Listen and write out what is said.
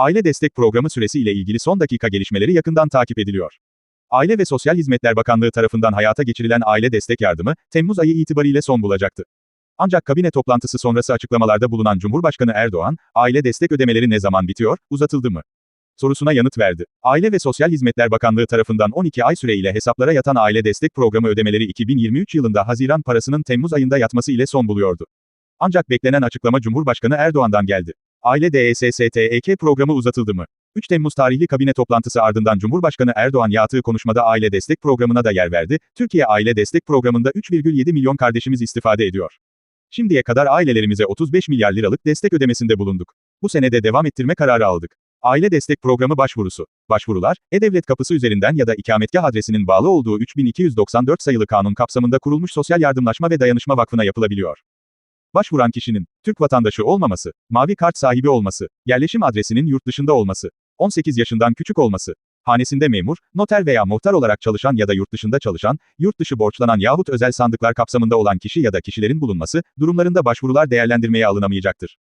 Aile destek programı süresi ile ilgili son dakika gelişmeleri yakından takip ediliyor. Aile ve Sosyal Hizmetler Bakanlığı tarafından hayata geçirilen aile destek yardımı, Temmuz ayı itibariyle son bulacaktı. Ancak kabine toplantısı sonrası açıklamalarda bulunan Cumhurbaşkanı Erdoğan, aile destek ödemeleri ne zaman bitiyor, uzatıldı mı? sorusuna yanıt verdi. Aile ve Sosyal Hizmetler Bakanlığı tarafından 12 ay süreyle hesaplara yatan aile destek programı ödemeleri 2023 yılında Haziran parasının Temmuz ayında yatması ile son buluyordu. Ancak beklenen açıklama Cumhurbaşkanı Erdoğan'dan geldi. Aile E DSSTEK programı uzatıldı mı? 3 Temmuz tarihli kabine toplantısı ardından Cumhurbaşkanı Erdoğan yaptığı konuşmada aile destek programına da yer verdi. Türkiye aile destek programında 3,7 milyon kardeşimiz istifade ediyor. Şimdiye kadar ailelerimize 35 milyar liralık destek ödemesinde bulunduk. Bu senede devam ettirme kararı aldık. Aile Destek Programı başvurusu. Başvurular, E-Devlet kapısı üzerinden ya da ikametgah adresinin bağlı olduğu 3294 sayılı kanun kapsamında kurulmuş Sosyal Yardımlaşma ve Dayanışma Vakfı'na yapılabiliyor. Başvuran kişinin, Türk vatandaşı olmaması, mavi kart sahibi olması, yerleşim adresinin yurt dışında olması, 18 yaşından küçük olması, hanesinde memur, noter veya muhtar olarak çalışan ya da yurt dışında çalışan, yurt dışı borçlanan yahut özel sandıklar kapsamında olan kişi ya da kişilerin bulunması, durumlarında başvurular değerlendirmeye alınamayacaktır.